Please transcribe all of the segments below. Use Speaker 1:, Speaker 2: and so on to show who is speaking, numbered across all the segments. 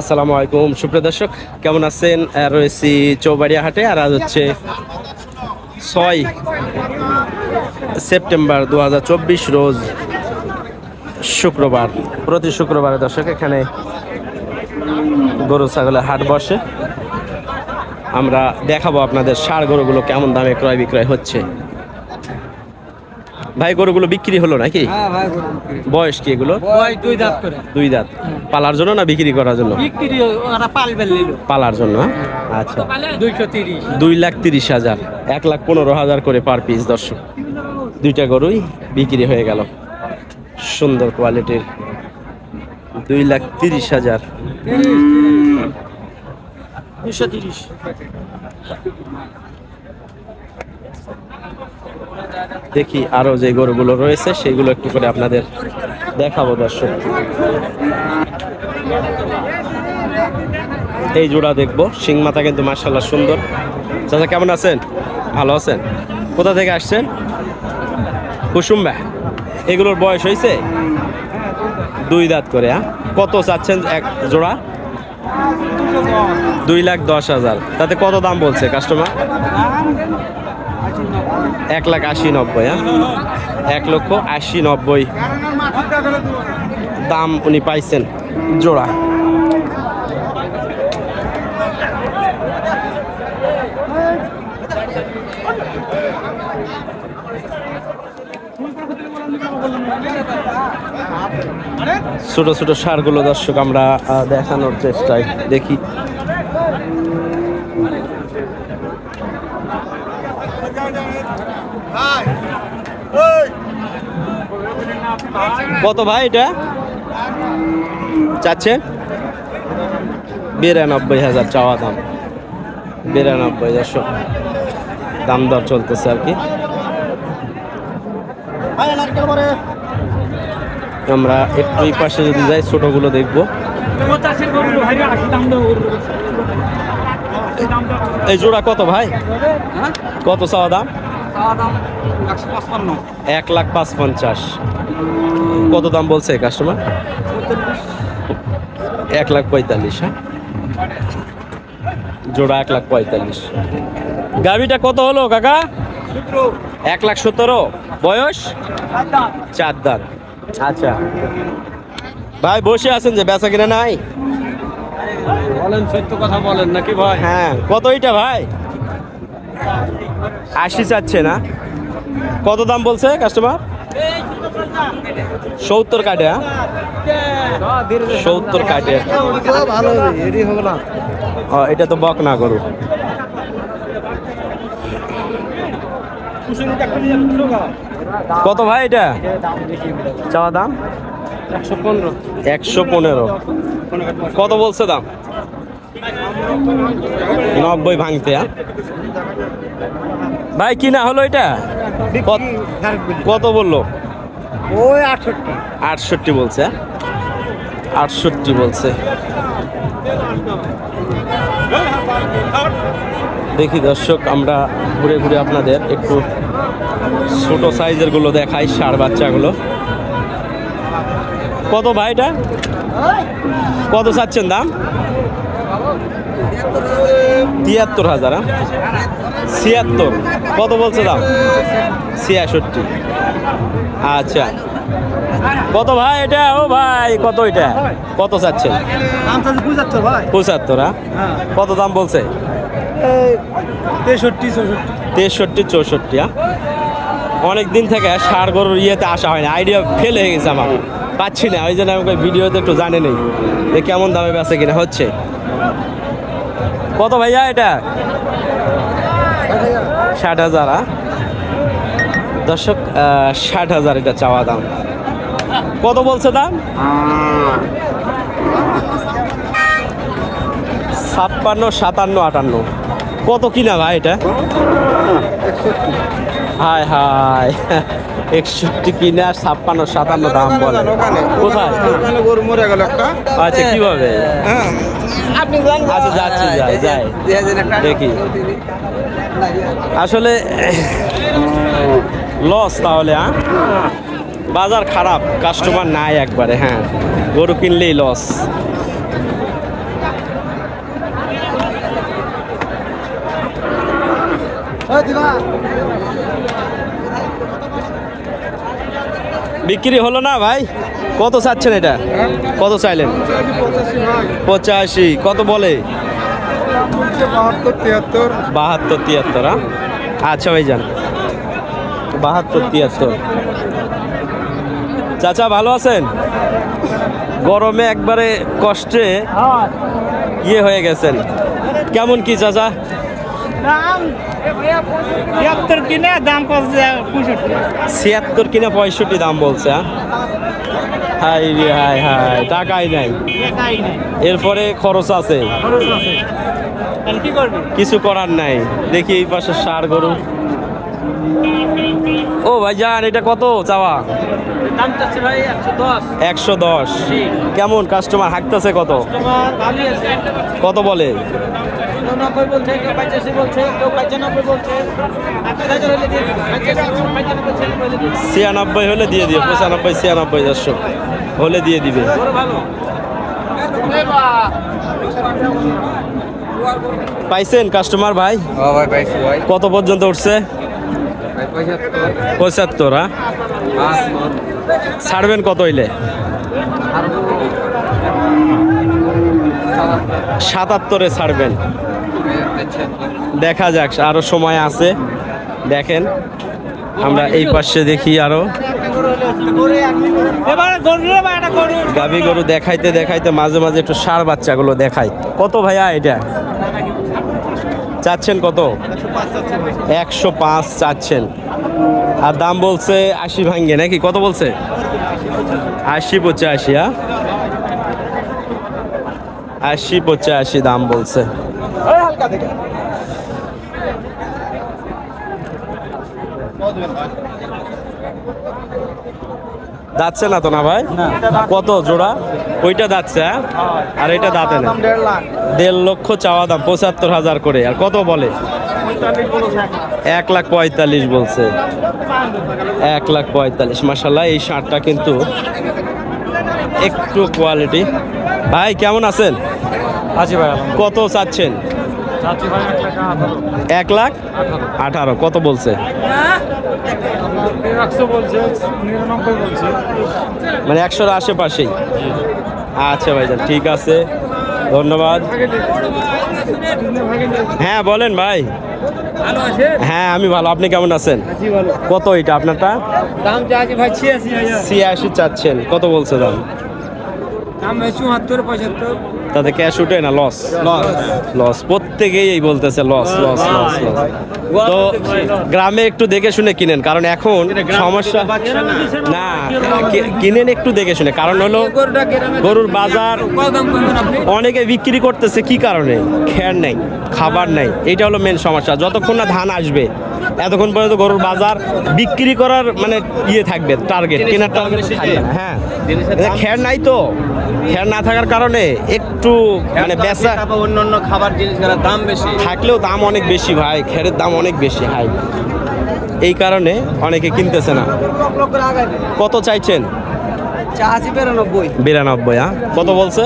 Speaker 1: আসসালামু আলাইকুম। সুপ্রিয় দর্শক, কেমন আছেন? রয়েছি চৌবাড়িয়া হাটে আর আজ হচ্ছে ছয় সেপ্টেম্বর দু হাজার চব্বিশ রোজ শুক্রবার। প্রতি শুক্রবারে দর্শক, এখানে গরু, ছাগলের হাট বসে। আমরা দেখাবো আপনাদের সার গরুগুলো কেমন দামে ক্রয় বিক্রয় হচ্ছে। ভাই গরুগুলো বিক্রি হলো নাকি?
Speaker 2: হ্যাঁ
Speaker 1: বয়স কি এগুলো?
Speaker 2: দুই দাঁত করে।
Speaker 1: দুই দাঁত। পালার জন্য না বিক্রি করার জন্য?
Speaker 2: বিক্রি ওরা পালবেন
Speaker 1: পালার জন্য হ্যাঁ? আচ্ছা। দুই লাখ তিরিশ হাজার এক লাখ পনেরো হাজার করে পার পিস দর্শক। দুইটা গরুই বিক্রি হয়ে গেল। সুন্দর কোয়ালিটির। দুই লাখ তিরিশ হাজার।
Speaker 2: দুইশো তিরিশ।
Speaker 1: দেখি আরও যে গরুগুলো রয়েছে, সেগুলো একটু করে আপনাদের দেখাবো দর্শক। এই জোড়া দেখব সিং মাথা কিন্তু মার্শাল্লাহ সুন্দর। চাচা, কেমন আছেন? ভালো আছেন? কোথা থেকে আসছেন? কুসুম কুসুম্বা এগুলোর বয়স হয়েছে? দুই দাঁত করে হ্যাঁ? কত চাচ্ছেন এক জোড়া? দুই লাখ দশ হাজার। তাতে কত দাম বলছে কাস্টমার এক লাখ আশি নব্বই হ্যাঁ? এক লক্ষ আশি নব্বই। দাম উনি পাইছেন জোড়া। ছোট ছোট সারগুলো দর্শক আমরা দেখানোর চেষ্টায় দেখি। কত ভাই এটা? চাচ্ছে বিরানব্বই হাজার চাওয়া দাম। বিরানব্বই দর্শক দাম দর চলতেছে আর কি। আমরা একটু পাশে যদি যাই ছোটগুলো দেখব। এই জোড়া কত ভাই? কত চাওয়া দাম? এক লাখ পাঁচ পঞ্চাশ কত দাম বলছে কাস্টমার এক লাখ পঁয়তাল্লিশ হ্যাঁ? জোড়া এক লাখ পঁয়তাল্লিশ। গাভিটা কত হলো কাকা? এক লাখ সতেরো। বয়স? চার দাঁত। আচ্ছা। ভাই, বসে আছেন যে বেচা কিনা নাই?
Speaker 2: বলেন, সত্য কথা বলেন, নাকি ভাই?
Speaker 1: হ্যাঁ কত এইটা ভাই? আশি চাচ্ছে না। কত দাম বলছে কাস্টমার সত্তর কাটে হ্যাঁ? সত্তর কাটে এটা তো বক না করু কত ভাই এটা? চাওয়া দাম?
Speaker 2: একশো পনেরো।
Speaker 1: কত বলছে দাম? নব্বই ভাঙতে হ্যাঁ? ভাই কিনা হলো এটা? কত- কত বলল?
Speaker 2: ওই আটষট্টি।
Speaker 1: আটষট্টি বলছে হ্যাঁ? আটষট্টি বলছে। দেখি দর্শক আমরা ঘুরে ঘুরে আপনাদের একটু ছোট সাইজেরগুলো দেখাই সার বাচ্চাগুলো। কত ভাইটা কত চাচ্ছেন দাম? তিয়াত্তর হাজার হ্যাঁ? ছিয়াত্তর। কত বলছে দাম? ছিয়াষট্টি। আচ্ছা। কত ভাই এটা? ও ভাই কত এটা? কত চাচ্ছেন?
Speaker 2: তো
Speaker 1: পঁচাত্তর হ্যাঁ?
Speaker 2: হ্যাঁ।
Speaker 1: কত দাম বলছে?
Speaker 2: তেষট্টি চৌষট্টি।
Speaker 1: তেষট্টি চৌষট্টি হ্যাঁ? অনেক দিন থেকে সার গরুর ইয়েতে আসা হয় না। আইডিয়া ফেল হয়ে গেছে আমার। পাচ্ছি না, ওই জন্য আমাকে ভিডিওতে একটু জানে নেই যে কেমন দামে বেচে কিনা, হচ্ছে। কত ভাইয়া এটা? ষাট হাজার? দর্শক ষাট হাজার এটা চাওয়া দাম। কত বলছে দাম? ছাপ্পান্ন, সাতান্ন, আটান্ন। কত কিনা ভাই এটা? হায় হায় একষট্টি কিনে আর ছাপ্পান্ন সাতান্ন দাম বলে। আচ্ছা কীভাবে? আচ্ছা, দেখি। আসলে লস তাহলে হ্যাঁ? বাজার খারাপ কাস্টমার নাই একবারে হ্যাঁ? গরু কিনলেই লস। দিবা বিক্রি হলো না ভাই? কত চাচ্ছেন এটা? কত চাইলেন? পঁচাশি। কত বলে?
Speaker 3: বাহাত্তর তিয়াত্তর
Speaker 1: হ্যাঁ? আচ্ছা ভাই যান বাহাত্তর তিয়াত্তর। চাচা, ভালো আছেন? গরমে একবারে কষ্টে ইয়ে হয়ে গেছেন। কেমন কি চাচা?
Speaker 4: দাম তিয়াত্তর কিনে দাম পঁয়ষট্টি।
Speaker 1: ছিয়াত্তর কিনা পঁয়ষট্টি দাম বলছে? হাই রে হাই হাই টাকাই নাই। এরপরে খরচ আছে। কিছু করার নাই। দেখি এই পাশে সার গরু। ও ভাইজান এটা কত চাওয়া?
Speaker 4: ভাই একশো দশ।
Speaker 1: কেমন? কাস্টমার হাঁকতেছে কত? কত বলে?
Speaker 4: নব্বই বলছে কেউ পঁচাশি বলছে কেউ পঁচানব্বই বলছে। ছিয়ানব্বই হলে দিয়ে দিবি
Speaker 1: পঁচানব্বই ছিয়ানব্বই চারশো হলে দিয়ে দিবে। পাইছেন কাস্টমার ভাই?
Speaker 3: ও ভাই
Speaker 1: কত পর্যন্ত উঠছে?
Speaker 3: পঁচাত্তর
Speaker 1: হ্যাঁ? ছাড়বেন কত হইলে? সাতাত্তরে ছাড়বেন। দেখা যাক আরও সময় আছে। দেখেন আমরা এই পাশে দেখি আরও।
Speaker 4: এবার গরু রে ভাই একটা গরু
Speaker 1: গাভী গরু দেখাইতে দেখাইতে মাঝে মাঝে একটু সার বাচ্চাগুলো দেখাই। কত ভাইয়া এটা? চাচ্ছেন কত? একশো পাঁচ চাচ্ছেন। আর দাম বলছে আশি ভাঙ্গে নাকি কত বলছে? আশি পঁচাশি হ্যাঁ? আশি পঁচাশি দাম বলছে। যাচ্ছে না তো না ভাই? কত জোড়া? ওইটা যাচ্ছে হ্যাঁ? আর এটা দাঁতে না
Speaker 3: দেড়
Speaker 1: লক্ষ চাওয়া দাম পঁচাত্তর হাজার করে। আর কত বলে? এক লাখ। পঁয়তাল্লিশ বলছে। এক লাখ পঁয়তাল্লিশ মাসাল্লাহ এই শার্টটা কিন্তু একটু কোয়ালিটি ভাই কেমন আছেন?
Speaker 2: আছি ভাই
Speaker 1: কত চাচ্ছেন?
Speaker 2: এক
Speaker 1: লাখ? আঠারো। কত বলছে? মানে একশোর আশেপাশেই? আচ্ছা ভাইজান ঠিক আছে। ধন্যবাদ। হ্যাঁ বলেন ভাই। হ্যাঁ আমি ভালো। আপনি কেমন আছেন? কত এটা আপনারটা?
Speaker 4: দাম চাচ্ছি ভাই ছিয়াশি
Speaker 1: ছিয়াশি চাচ্ছেন। কত বলছে দাম?
Speaker 4: চুয়াত্তর পঁচাত্তর
Speaker 1: তাতে ক্যাশ উঠে না লস লস প্রত্যেকেই এই বলতেছে লস লস লস লস তো গ্রামে একটু দেখে শুনে কিনেন কারণ এখন সমস্যা না। কিনেন একটু দেখে শুনে। কারণ হলো গরুর বাজার অনেকে বিক্রি করতেছে কি কারণে? খ্যার নেই খাবার নেই। এটা হলো মেন সমস্যা। যতক্ষণ না ধান আসবে এতক্ষণ পর্যন্ত গরুর বাজার বিক্রি করার মানে ইয়ে থাকবে টার্গেট কেনার টার্গেট হ্যাঁ খ্যার নাই তো। খ্যার না থাকার কারণে একটু মানে বেচা
Speaker 4: অন্য অন্য খাবার জিনিসগুলোর দাম বেশি।
Speaker 1: থাকলেও দাম অনেক বেশি ভাই খেরের দাম অনেক বেশি হাই। এই কারণে অনেকে কিনতেছে না। কত চাইছেন?
Speaker 4: বিরানব্বই।
Speaker 1: বিরানব্বই হ্যাঁ কত বলছে?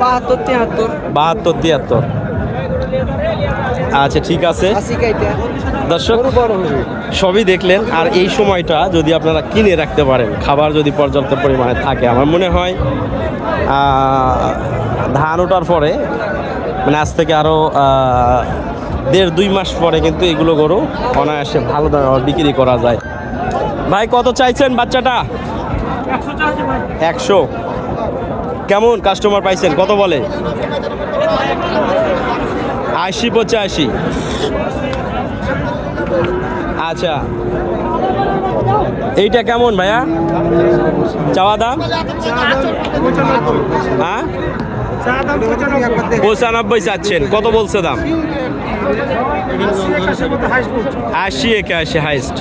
Speaker 4: বাহাত্তর তিয়াত্তর।
Speaker 1: বাহাত্তর তিয়াত্তর। আচ্ছা ঠিক আছে। দর্শক সবই দেখলেন আর এই সময়টা যদি আপনারা কিনে রাখতে পারেন খাবার যদি পর্যাপ্ত পরিমাণে থাকে আমার মনে হয় ধান ওঠার পরে মানে আজ থেকে আরও দেড় দুই মাস পরে কিন্তু এগুলো গরু অনায়াসে ভালো দামে বিক্রি করা যায়। ভাই কত চাইছেন বাচ্চাটা? একশো। কেমন কাস্টমার পাইছেন? কত বলে? আশি পঁচাশি। আচ্ছা। এইটা কেমন ভাইয়া? চাওয়া দাম? হ্যাঁ? পঁচানব্বই চাচ্ছেন। কত বলছে দাম? আশি একে আশি হাইস্ট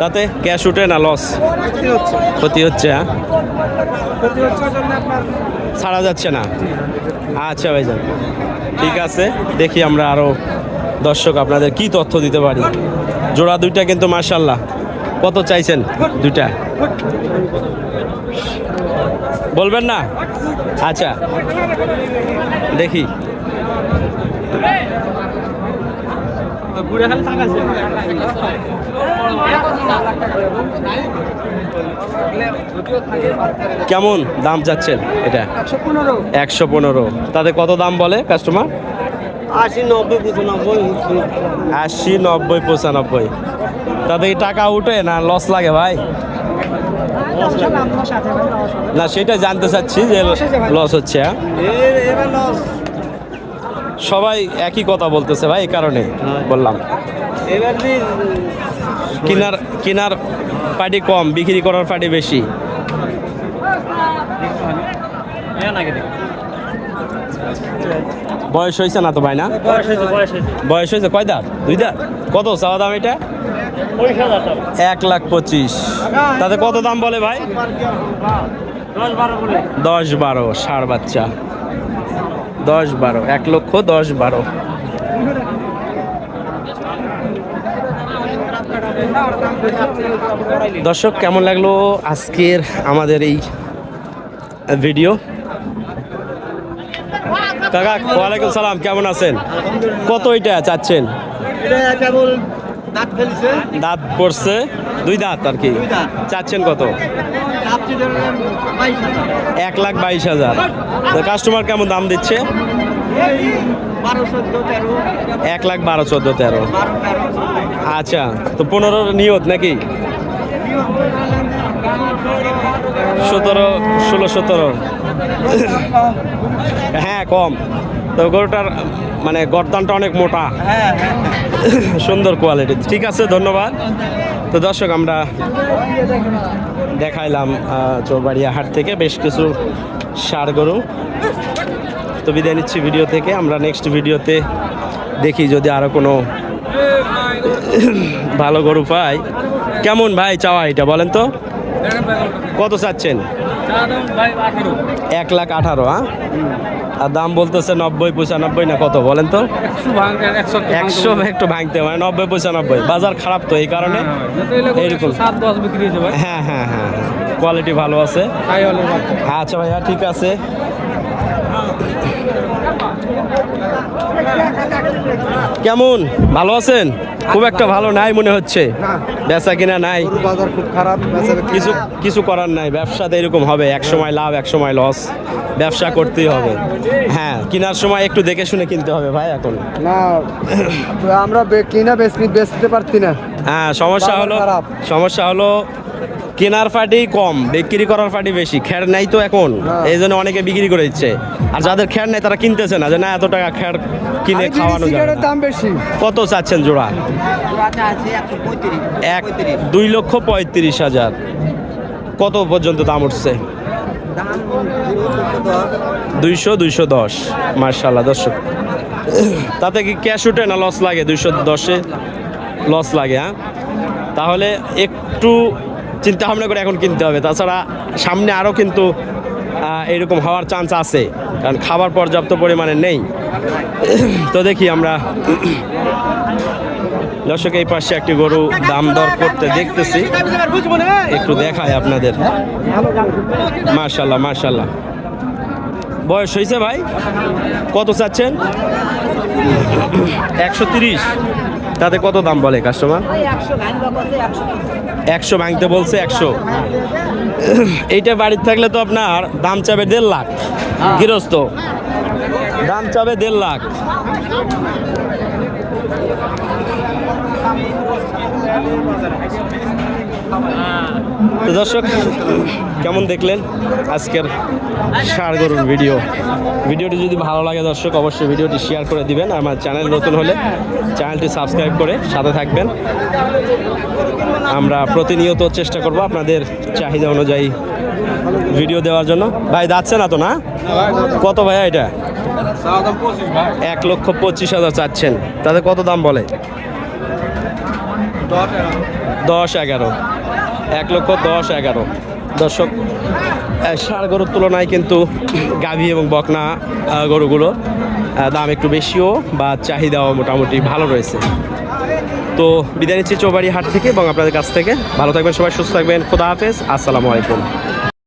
Speaker 1: তাতে ক্যাশ উঠে না লস ক্ষতি হচ্ছে হ্যাঁ? ছাড়া যাচ্ছে না। আচ্ছা ভাইজান, ঠিক আছে, দেখি আমরা আরও দর্শক আপনাদের কি তথ্য দিতে পারি। জোড়া দুইটা কিন্তু মার্শাল্লাহ কত চাইছেন দুইটা? বলবেন না? আচ্ছা দেখি।
Speaker 4: ঘুরে
Speaker 1: কেমন দাম চাচ্ছেন এটা?
Speaker 4: একশো পনেরো।
Speaker 1: তাতে কত দাম বলে কাস্টমার
Speaker 4: আশি নব্বই পঁচানব্বই।
Speaker 1: আশি নব্বই পঁচানব্বই। তাতে কি টাকা উঠে না লস লাগে ভাই? না সেটা জানতে চাচ্ছি যে লস হচ্ছে হ্যাঁ? সবাই একই কথা বলতেছে ভাই এই কারণে বললাম।
Speaker 4: এবার
Speaker 1: কিনার কিনার পার্টি কম, বিক্রি করার পার্টি বেশি। বয়স হয়েছে না তো ভাই, না?
Speaker 4: বয়স হয়েছে
Speaker 1: কয় দাঁত? দুই দাঁত? কত চাওয়া দাম এটা? এক লাখ পঁচিশ। তাতে কত দাম বলে ভাই?
Speaker 4: দশ বারো
Speaker 1: ষাড় বাচ্চা। দশ বারো, এক লক্ষ দশ বারো। দর্শক কেমন লাগল আজকের আমাদের এই ভিডিও কাকা ওয়ালাইকুম সালাম কেমন আছেন? কত এটা চাচ্ছেন?
Speaker 4: দাঁত
Speaker 1: পড়ছে? দুই দাঁত আর কি? চাচ্ছেন কত? এক লাখ বাইশ হাজার। কাস্টমার কেমন দাম দিচ্ছে? এক লাখ বারো চোদ্দ তেরো। আচ্ছা তো পনেরো নিয়ত নাকি? সতেরো, ষোলো, সতেরো। হ্যাঁ কম। তো গরুটার মানে গরদানটা অনেক মোটা। সুন্দর কোয়ালিটি। ঠিক আছে, ধন্যবাদ। তো দর্শক, আমরা দেখাইলাম চৌবাড়িয়া হাট থেকে বেশ কিছু সার গরু। তো বিদায় নিচ্ছি ভিডিও থেকে। আমরা নেক্সট ভিডিওতে দেখি যদি আরও কোনো ভালো গরু পাই। কেমন ভাই চাওয়া এটা বলেন তো? কত চাচ্ছেন? এক লাখ আঠারো হ্যাঁ? আর দাম বলতেছে নব্বই পঁচানব্বই না কত বলেন তো?
Speaker 4: একশো
Speaker 1: একটু ভাঙতে মানে নব্বই পঁচানব্বই। বাজার খারাপ তো এই কারণে? হ্যাঁ হ্যাঁ হ্যাঁ কোয়ালিটি ভালো আছে। আচ্ছা ভাইয়া, ঠিক আছে। কেমন? ভালো আছেন? খুব একটা ভালো নাই মনে হচ্ছে। বেচা কিনা নাই।
Speaker 3: বাজার খুব খারাপ
Speaker 1: কিছু কিছু করার নাই। ব্যবসাতে এরকম হবে। এক সময় লাভ এক সময় লস ব্যবসা করতেই হবে। হ্যাঁ কেনার সময় একটু দেখে শুনে কিনতে হবে ভাই এখন।
Speaker 3: না আমরা কিনা বেচতে বেচতে পারছি না।
Speaker 1: হ্যাঁ সমস্যা হলো। সমস্যা হলো কেনার ফাটি কম বিক্রি করার ফাটি বেশি খ্যার নাই তো এখন
Speaker 3: হ্যাঁ।
Speaker 1: এই জন্য অনেকে বিক্রি করে দিচ্ছে। আর যাদের খ্যার নাই তারা কিনতেছে না যে না এত টাকা খ্যার কিনে খাওয়ানো যাবে
Speaker 3: দাম বেশি।
Speaker 1: কত চাচ্ছেন জোড়া? এক দুই লক্ষ পঁয়ত্রিশ হাজার। কত পর্যন্ত দাম উঠছে? দুইশো দুইশো দশ মার্শাল্লাহ দর্শক। তাতে কি ক্যাশ উঠে না লস লাগে? দুইশো দশে লস লাগে হ্যাঁ? তাহলে একটু চিন্তা ভাবনা করে এখন কিনতে হবে। তাছাড়া সামনে আরও কিন্তু এরকম হওয়ার চান্স আছে। কারণ খাবার পর্যাপ্ত পরিমাণে নেই। তো দেখি আমরা দর্শক, এই পাশে একটি গরু দাম দর করতে দেখতেছি। একটু দেখায় আপনাদের। মার্শাল্লাহ মার্শাল্লাহ বয়স হয়েছে ভাই? কত চাচ্ছেন? একশো তিরিশ। তাতে কত দাম বলে কাস্টমার একশো ভাঙতে বলছে একশো এইটা বাড়ির থাকলে তো আপনার দাম চাবে দেড় লাখ। গৃহস্থ। দাম চাবে দেড় লাখ। তো দর্শক, কেমন দেখলেন আজকের সার গরুর ভিডিও? ভিডিওটি যদি ভালো লাগে দর্শক, অবশ্যই ভিডিওটি শেয়ার করে দিবেন। আমার চ্যানেল নতুন হলে চ্যানেলটি সাবস্ক্রাইব করে সাথে থাকবেন। আমরা প্রতিনিয়ত চেষ্টা করব আপনাদের চাহিদা অনুযায়ী ভিডিও দেওয়ার জন্য। ভাই, যাচ্ছে না তো না? কত ভাইয়া এটা? এক লক্ষ পঁচিশ হাজার চাচ্ছেন। তাদের কত দাম বলে? দশ এগারো। এক লক্ষ দশ, এগারো। দর্শক সার গরুর তুলনায় কিন্তু গাভী এবং বকনা গরুগুলো দাম একটু বেশিও বা চাহিদাও মোটামুটি ভালো রয়েছে। তো বিদায় নিচ্ছি চৌবাড়ি হাট থেকে এবং আপনাদের কাছ থেকে। ভালো থাকবেন সবাই, সুস্থ থাকবেন। খোদা হাফেজ। আসসালামু আলাইকুম।